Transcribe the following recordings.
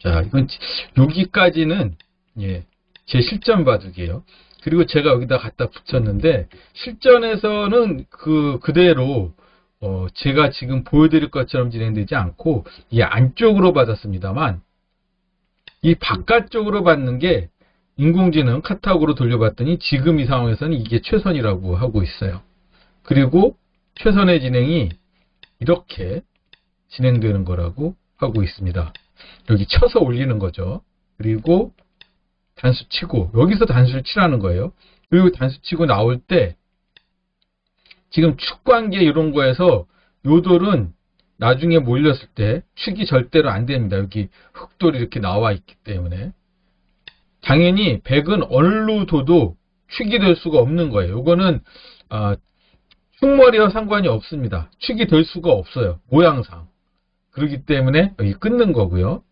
자, 이건 여기까지는 예, 제 실전 바둑이에요. 그리고 제가 여기다 갖다 붙였는데 실전에서는 그 그대로 어, 제가 지금 보여드릴 것처럼 진행되지 않고 이 안쪽으로 받았습니다만 이 바깥쪽으로 받는 게 인공지능 카타고로 돌려봤더니 지금 이 상황에서는 이게 최선이라고 하고 있어요. 그리고 최선의 진행이 이렇게 진행되는 거라고 하고 있습니다. 여기 쳐서 올리는 거죠. 그리고 단수 치고 여기서 단수를 치라는 거예요. 그리고 단수 치고 나올 때 지금 축 관계 이런 거에서 요돌은 나중에 몰렸을 때 축이 절대로 안 됩니다. 여기 흑돌이 이렇게 나와 있기 때문에 당연히 백은 얼로 둬도 축이 될 수가 없는 거예요. 요거는 아, 축머리와 상관이 없습니다. 축이 될 수가 없어요. 모양상. 그렇기 때문에 여기 끊는 거고요.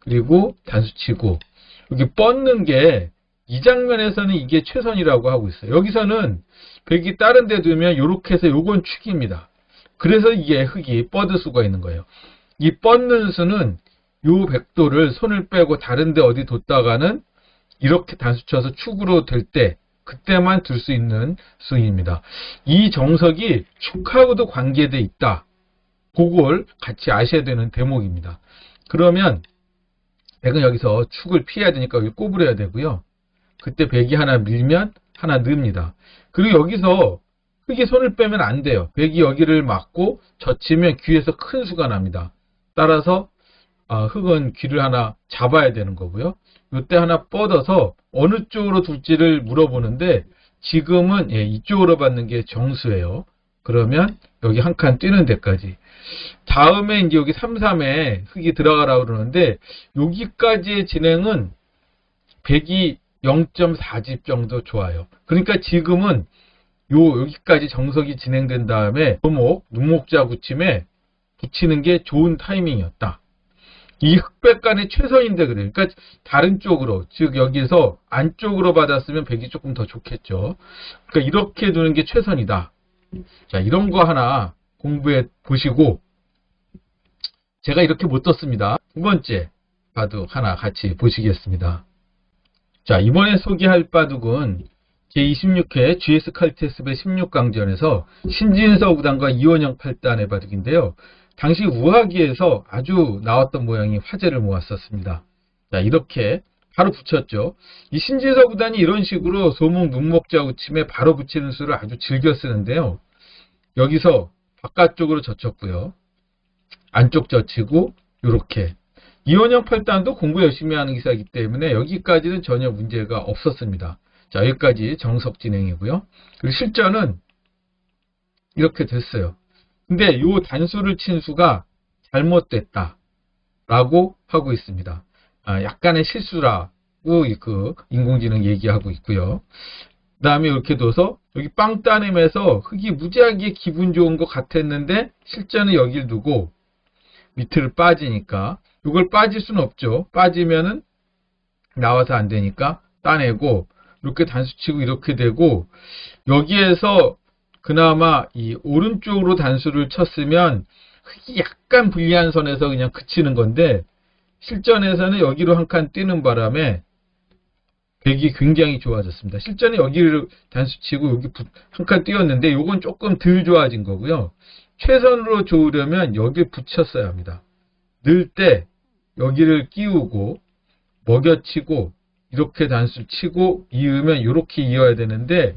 그리고 단수 치고 여기 뻗는 게 이 장면에서는 이게 최선이라고 하고 있어요. 여기서는 백이 다른 데 두면 이렇게 해서 요건 축입니다. 그래서 이게 흙이 뻗을 수가 있는 거예요. 이 뻗는 수는 요 백도를 손을 빼고 다른 데 어디 뒀다가는 이렇게 단수 쳐서 축으로 될 때 그때만 들수 있는 수입니다. 이 정석이 축하고도 관계돼 있다. 그걸 같이 아셔야 되는 대목입니다. 그러면 백은 여기서 축을 피해야 되니까 여기 꼬부려야 되고요. 그때 백이 하나 밀면 하나 넣습니다. 그리고 여기서 흙이 손을 빼면 안 돼요. 백이 여기를 막고 젖히면 귀에서 큰 수가 납니다. 따라서 아, 흙은 귀를 하나 잡아야 되는 거고요. 이때 하나 뻗어서 어느 쪽으로 둘지를 물어보는데 지금은 예, 이쪽으로 받는 게 정수예요. 그러면 여기 한 칸 뛰는 데까지. 다음에 이제 여기 3, 3에 흙이 들어가라고 그러는데 여기까지의 진행은 100이 0.4집 정도 좋아요. 그러니까 지금은 요 여기까지 정석이 진행된 다음에 도목, 눈목자 붙임에 붙이는 게 좋은 타이밍이었다. 이 흑백 간의 최선인데 그래요. 그러니까 다른 쪽으로 즉 여기서 안쪽으로 받았으면 백이 조금 더 좋겠죠. 그러니까 이렇게 두는 게 최선이다. 자 이런 거 하나 공부해 보시고 제가 이렇게 못 떴습니다. 두 번째 바둑 하나 같이 보시겠습니다. 자 이번에 소개할 바둑은 제26회 GS 칼테스배 16강전에서 신진서 구단과 이원영 8단의 바둑인데요. 당시 우하기에서 아주 나왔던 모양이 화제를 모았었습니다. 자, 이렇게 바로 붙였죠. 이 신진서 구단이 이런 식으로 소목 눈목자 우침에 바로 붙이는 수를 아주 즐겨 쓰는데요. 여기서 바깥쪽으로 젖혔고요. 안쪽 젖히고 이렇게 이원영 8단도 공부 열심히 하는 기사이기 때문에 여기까지는 전혀 문제가 없었습니다. 자, 여기까지 정석 진행이고요. 그리고 실전은 이렇게 됐어요. 근데 요 단수를 친 수가 잘못됐다. 라고 하고 있습니다. 아, 약간의 실수라고 그 인공지능 얘기하고 있고요. 그 다음에 이렇게 둬서 여기 빵 따냄에서 흙이 무지하게 기분 좋은 것 같았는데 실전은 여길 두고 밑을 빠지니까 이걸 빠질 수는 없죠. 빠지면은 나와서 안 되니까 따내고 이렇게 단수 치고 이렇게 되고 여기에서 그나마 이 오른쪽으로 단수를 쳤으면 흙이 약간 불리한 선에서 그냥 그치는 건데 실전에서는 여기로 한 칸 뛰는 바람에 백이 굉장히 좋아졌습니다. 실전에 여기를 단수 치고 여기 한칸 뛰었는데 이건 조금 덜 좋아진 거고요. 최선으로 좋으려면 여기 붙였어야 합니다. 늘 때 여기를 끼우고 먹여치고 이렇게 단수 치고 이으면 이렇게 이어야 되는데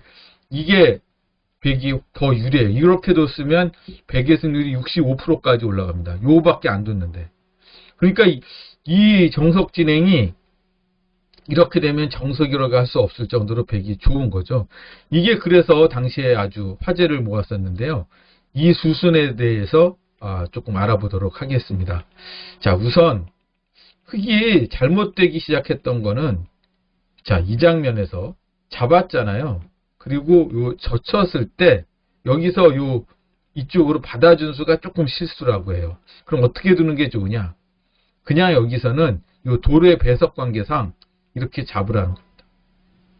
이게 100이 더 유리해요. 이렇게 뒀으면 100의 승률이 65%까지 올라갑니다. 요밖에 안 뒀는데. 그러니까 이, 이 정석 진행이 이렇게 되면 정석이라고 할 수 없을 정도로 100이 좋은 거죠. 이게 그래서 당시에 아주 화제를 모았었는데요. 이 수순에 대해서 아, 조금 알아보도록 하겠습니다. 자, 우선 흙이 잘못되기 시작했던 거는 자, 이 장면에서 잡았잖아요. 그리고 요 젖혔을 때 여기서 요 이쪽으로 받아준 수가 조금 실수라고 해요. 그럼 어떻게 두는 게 좋으냐? 그냥 여기서는 요 도로의 배석 관계상 이렇게 잡으라는 겁니다.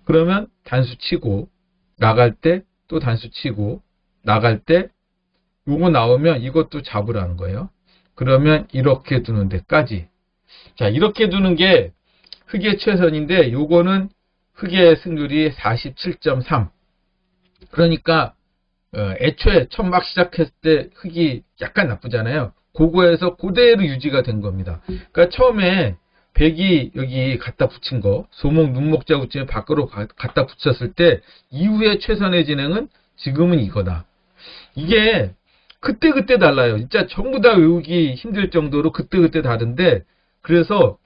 그러면 단수 치고 나갈 때 또 단수 치고 나갈 때 요거 나오면 이것도 잡으라는 거예요. 그러면 이렇게 두는 데까지 자, 이렇게 두는 게 흑의 최선인데 요거는 흑의 승률이 47.3. 그러니까 어, 애초에 처음 막 시작했을 때 흑이 약간 나쁘잖아요. 그거에서 그대로 유지가 된 겁니다. 그러니까 처음에 백이 여기 갖다 붙인 거, 소목, 눈목자 붙이면 밖으로 가- 갖다 붙였을 때 이후에 최선의 진행은 지금은 이거다. 이게 그때그때 달라요. 진짜 전부 다 외우기 힘들 정도로 그때 그때 다른데 그래서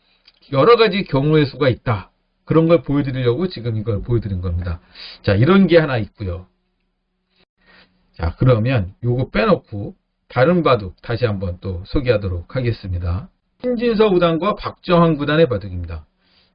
여러 가지 경우의 수가 있다. 그런 걸 보여드리려고 지금 이걸 보여드린 겁니다. 자, 이런 게 하나 있고요. 자, 그러면 요거 빼놓고 다른 바둑 다시 한번 또 소개하도록 하겠습니다. 신진서 구단과 박정환 구단의 바둑입니다.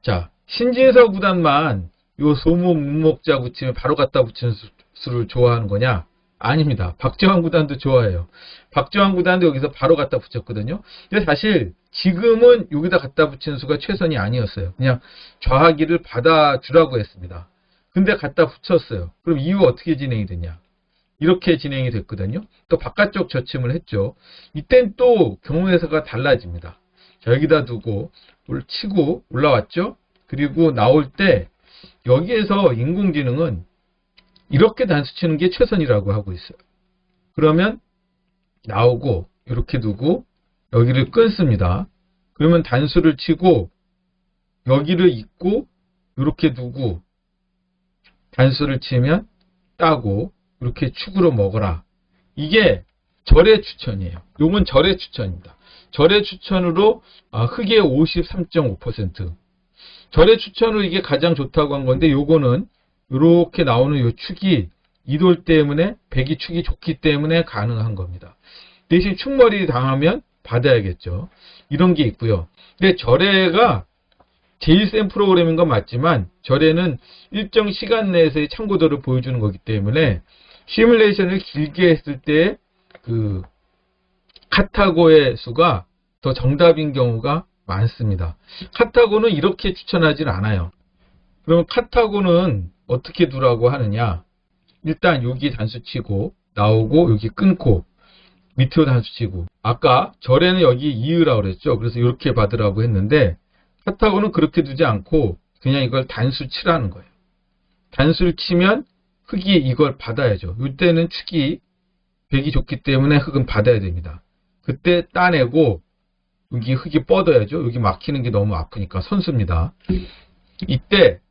자, 신진서 구단만 요 소목, 문목자 붙이면 바로 갖다 붙이는 수- 수를 좋아하는 거냐? 아닙니다. 박정환 구단도 좋아해요. 박정환 구단도 여기서 바로 갖다 붙였거든요. 근데 사실 지금은 여기다 갖다 붙이는 수가 최선이 아니었어요. 그냥 좌하기를 받아주라고 했습니다. 근데 갖다 붙였어요. 그럼 이후 어떻게 진행이 되냐? 이렇게 진행이 됐거든요. 또 바깥쪽 저침을 했죠. 이땐 또 경우에서가 달라집니다. 자, 여기다 두고 올- 치고 올라왔죠. 그리고 나올 때 여기에서 인공지능은 이렇게 단수 치는 게 최선이라고 하고 있어요. 그러면 나오고 이렇게 두고 여기를 끊습니다. 그러면 단수를 치고 여기를 잇고 이렇게 두고 단수를 치면 따고 이렇게 축으로 먹어라. 이게 절의 추천이에요. 요건 절의 추천입니다. 절의 추천으로 아, 흑의 53.5%. 절의 추천으로 이게 가장 좋다고 한 건데 요거는 이렇게 나오는 요 축이 이돌 때문에 백이 축이 좋기 때문에 가능한 겁니다. 대신 축머리 당하면 받아야겠죠. 이런 게 있고요. 근데 절에가 제일 센 프로그램인 건 맞지만 절에는 일정 시간 내에서의 참고도를 보여주는 거기 때문에 시뮬레이션을 길게 했을 때 그 카타고의 수가 더 정답인 경우가 많습니다. 카타고는 이렇게 추천하진 않아요. 그러면 카타고는 어떻게 두라고 하느냐? 일단 여기 단수 치고 나오고 여기 끊고 밑으로 단수 치고 아까 절에는 여기 이으라고 그랬죠. 그래서 이렇게 받으라고 했는데 카타고는 그렇게 두지 않고 그냥 이걸 단수 치라는 거예요. 단수를 치면 흑이 이걸 받아야죠. 이때는 축이 백이 좋기 때문에 흑은 받아야 됩니다. 그때 따내고 여기 흑이 뻗어야죠. 여기 막히는 게 너무 아프니까 선수입니다. 이때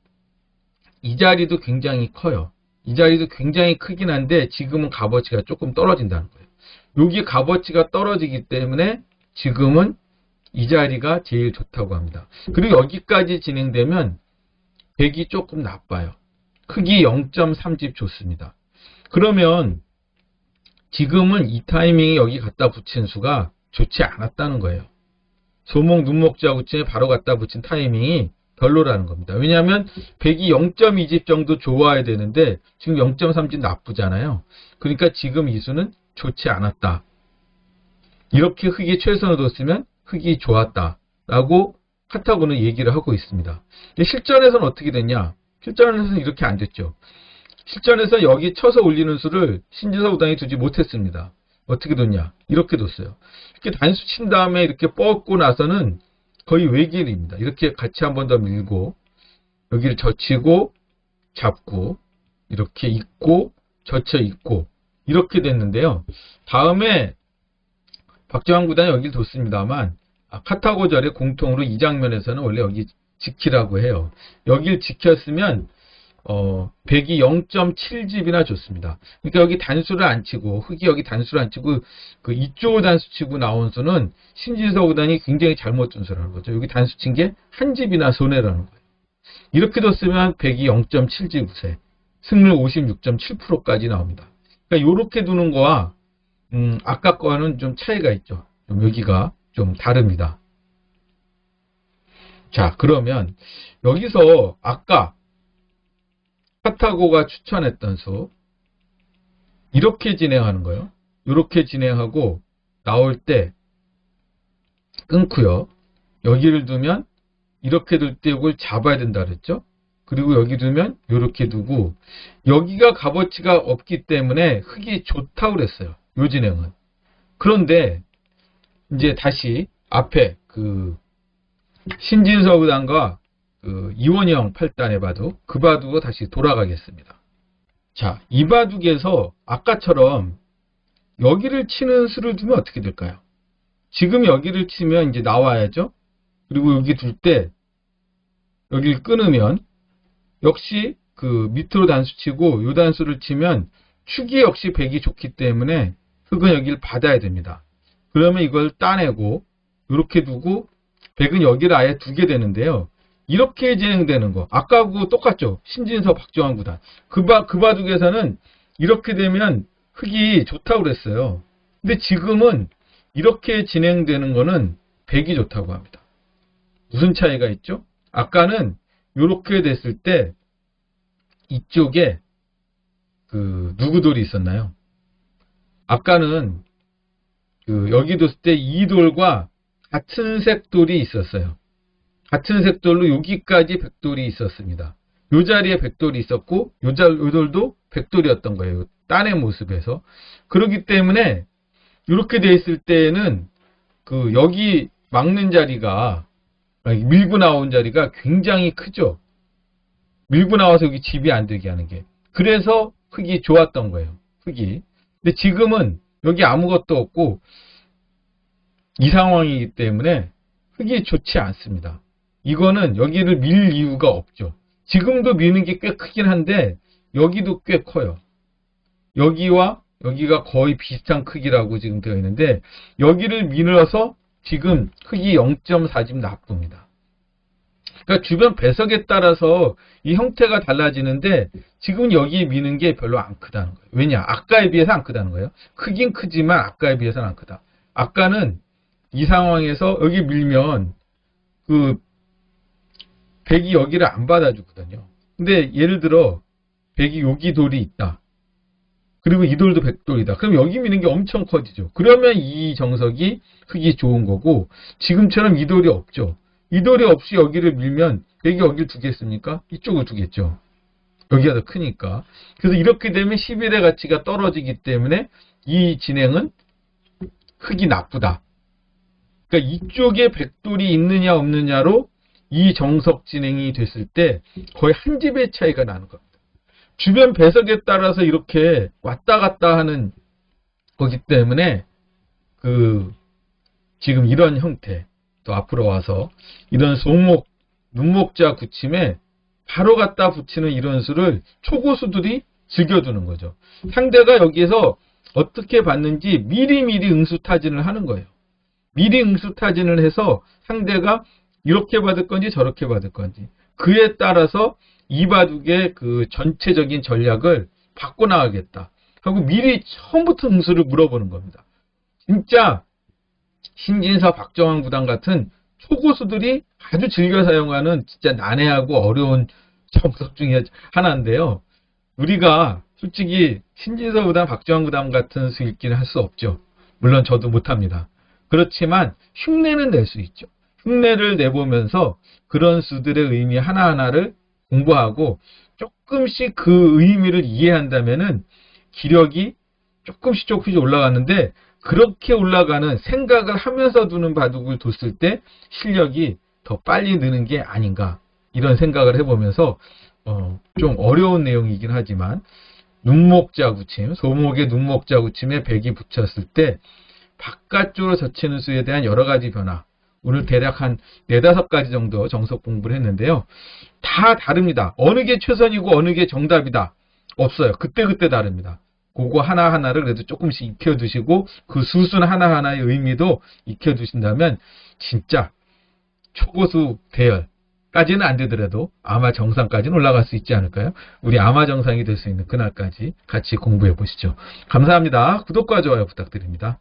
이 자리도 굉장히 커요. 이 자리도 굉장히 크긴 한데 지금은 값어치가 조금 떨어진다는 거예요. 여기 값어치가 떨어지기 때문에 지금은 이 자리가 제일 좋다고 합니다. 그리고 여기까지 진행되면 백이 조금 나빠요. 크기 0.3집 좋습니다. 그러면 지금은 이 타이밍에 여기 갖다 붙인 수가 좋지 않았다는 거예요. 소목 눈목자 붙임에 바로 갖다 붙인 타이밍이 별로라는 겁니다. 왜냐하면 100이 0.2집 정도 좋아야 되는데 지금 0.3집 나쁘잖아요. 그러니까 지금 이 수는 좋지 않았다. 이렇게 흑이 최선을 뒀으면 흑이 좋았다. 라고 카타고는 얘기를 하고 있습니다. 실전에서는 어떻게 됐냐? 실전에서는 이렇게 안 됐죠. 실전에서 여기 쳐서 올리는 수를 신지서 우당이 두지 못했습니다. 어떻게 뒀냐? 이렇게 뒀어요. 이렇게 단수 친 다음에 이렇게 뻗고 나서는 거의 외길입니다. 이렇게 같이 한 번 더 밀고 여기를 젖히고 잡고 이렇게 있고 젖혀 있고 이렇게 됐는데요. 다음에 박정환 구단이 여기를 뒀습니다만 아, 카타고절의 공통으로 이 장면에서는 원래 여기 지키라고 해요. 여길 지켰으면 어, 100이 0.7집이나 좋습니다. 그러니까 여기 단수를 안 치고, 흑이 여기 단수를 안 치고, 그 이쪽을 단수 치고 나온 수는 신진서 구단이 굉장히 잘못 둔 수라는 거죠. 여기 단수 친 게 한 집이나 손해라는 거예요. 이렇게 뒀으면 100이 0.7집 우세, 승률 56.7%까지 나옵니다. 그러니까 이렇게 두는 거와, 음, 아까 거와는 좀 차이가 있죠. 좀 여기가 좀 다릅니다. 자, 그러면 여기서 아까 카타고가 추천했던 수 이렇게 진행하는 거예요. 이렇게 진행하고 나올 때 끊고요. 여기를 두면 이렇게 둘 때 이걸 잡아야 된다 그랬죠. 그리고 여기 두면 이렇게 두고 여기가 값어치가 없기 때문에 흙이 좋다고 그랬어요. 요 진행은. 그런데 이제 다시 앞에 그 신진서 구단과 그 이원영 8단의 바둑, 그 바둑으로 다시 돌아가겠습니다. 자, 이 바둑에서 아까처럼 여기를 치는 수를 두면 어떻게 될까요? 지금 여기를 치면 이제 나와야죠. 그리고 여기 둘 때 여기를 끊으면 역시 그 밑으로 단수 치고 요 단수를 치면 축이 역시 백이 좋기 때문에 흑은 여기를 받아야 됩니다. 그러면 이걸 따내고 이렇게 두고 백은 여기를 아예 두게 되는데요. 이렇게 진행되는 거. 아까하고 똑같죠. 신진서 박정환 구단. 그, 바, 그 바둑에서는 이렇게 되면 흑이 좋다고 그랬어요. 근데 지금은 이렇게 진행되는 거는 백이 좋다고 합니다. 무슨 차이가 있죠? 아까는 이렇게 됐을 때 이쪽에 그 누구 돌이 있었나요? 아까는 그 여기 뒀을 때 이 돌과 같은 색 돌이 있었어요. 같은 색 돌로 여기까지 백돌이 있었습니다. 요 자리에 백돌이 있었고 요, 자, 요 돌도 백돌이었던 거예요. 딴의 모습에서. 그렇기 때문에 이렇게 돼 있을 때는 그 여기 막는 자리가 밀고 나온 자리가 굉장히 크죠. 밀고 나와서 여기 집이 안 되게 하는 게. 그래서 흙이 좋았던 거예요. 흙이. 근데 지금은 여기 아무것도 없고 이 상황이기 때문에 흙이 좋지 않습니다. 이거는 여기를 밀 이유가 없죠. 지금도 미는 게 꽤 크긴 한데 여기도 꽤 커요. 여기와 여기가 거의 비슷한 크기라고 지금 되어 있는데 여기를 밀어서 지금 크기 0.4집 나쁩니다. 그러니까 주변 배석에 따라서 이 형태가 달라지는데 지금 여기 미는 게 별로 안 크다는 거예요. 왜냐? 아까에 비해서 안 크다는 거예요. 크긴 크지만 아까에 비해서는 안 크다. 아까는 이 상황에서 여기 밀면 그 백이 여기를 안 받아주거든요. 근데 예를 들어 백이 여기 돌이 있다. 그리고 이 돌도 백돌이다. 그럼 여기 미는 게 엄청 커지죠. 그러면 이 정석이 흙이 좋은 거고 지금처럼 이 돌이 없죠. 이 돌이 없이 여기를 밀면 백이 여기를 두겠습니까? 이쪽을 두겠죠. 여기가 더 크니까. 그래서 이렇게 되면 11의 가치가 떨어지기 때문에 이 진행은 흙이 나쁘다. 그러니까 이쪽에 백돌이 있느냐 없느냐로 이 정석 진행이 됐을 때 거의 한 집의 차이가 나는 겁니다. 주변 배석에 따라서 이렇게 왔다 갔다 하는 거기 때문에 그 지금 이런 형태 또 앞으로 와서 이런 손목 눈목자 굳힘에 바로 갖다 붙이는 이런 수를 초고수들이 즐겨두는 거죠. 상대가 여기에서 어떻게 봤는지 미리미리 응수타진을 하는 거예요. 미리 응수타진을 해서 상대가 이렇게 받을 건지 저렇게 받을 건지 그에 따라서 이 바둑의 그 전체적인 전략을 바꿔나가겠다 하고 미리 처음부터 응수를 물어보는 겁니다. 진짜 신진서 박정환 구단 같은 초고수들이 아주 즐겨 사용하는 진짜 난해하고 어려운 정석 중에 하나인데요. 우리가 솔직히 신진서 구단, 박정환 구단 같은 수 읽기는 할 수 없죠. 물론 저도 못합니다. 그렇지만 흉내는 낼 수 있죠. 흉내를 내보면서 그런 수들의 의미 하나하나를 공부하고 조금씩 그 의미를 이해한다면은 기력이 조금씩 조금씩 올라가는데 그렇게 올라가는 생각을 하면서 두는 바둑을 뒀을 때 실력이 더 빨리 느는 게 아닌가 이런 생각을 해보면서 어, 좀 어려운 내용이긴 하지만 눈목자 구침, 소목의 눈목자 구침에 백이 붙였을 때 바깥쪽으로 젖히는 수에 대한 여러 가지 변화 오늘 대략 한 네다섯 가지 정도 정석 공부를 했는데요. 다 다릅니다. 어느 게 최선이고 어느 게 정답이다. 없어요. 그때그때 다릅니다. 그거 하나하나를 그래도 조금씩 익혀두시고 그 수순 하나하나의 의미도 익혀두신다면 진짜 초고수 대열까지는 안 되더라도 아마 정상까지는 올라갈 수 있지 않을까요? 우리 아마 정상이 될 수 있는 그날까지 같이 공부해 보시죠. 감사합니다. 구독과 좋아요 부탁드립니다.